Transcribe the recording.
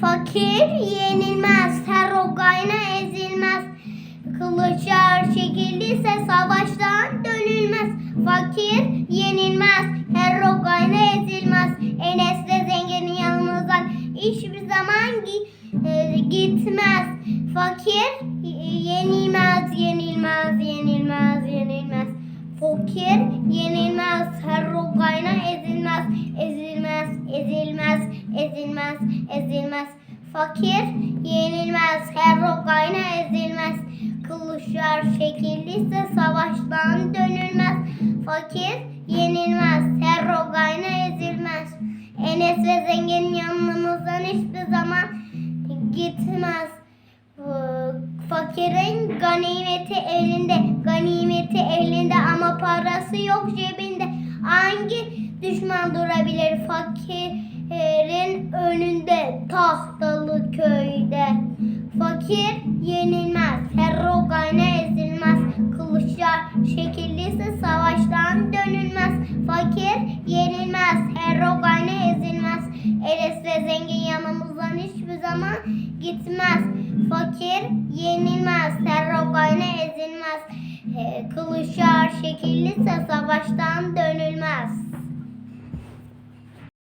Fakir yenilmez, terrogayna ezilmez. Kılıçlar çekildiyse savaştan dönülmez. Fakir yenilmez, terrogayna ezilmez. Enes ve zenginin yanımızdan hiçbir zaman e, gitmez. Fakir yenilmez, yenilmez, yenilmez, yenilmez. Fakir yenilmez, ezilmez, ezilmez. Fakir yenilmez, herrogayna ezilmez. Kılıçlar şekilliyse savaştan dönülmez. Fakir yenilmez, herrogayna ezilmez. Enes ve zengin yanımızdan hiçbir zaman gitmez. Fakirin ganimeti elinde, ganimeti elinde ama parası yok cebinde. Hangi düşman durabilir fakirin önünde tahtalı köyde? Fakir yenilmez, herrogane ezilmez. Kılıçlar şekilliyse savaştan dönülmez. Fakir yenilmez, herrogane ezilmez. Eres ve zengin yanımızdan hiçbir zaman gitmez. Fakir yenilmez, terrogane ezilmez. Ee, Kılıçlar şekilliyse savaştan dönülmez.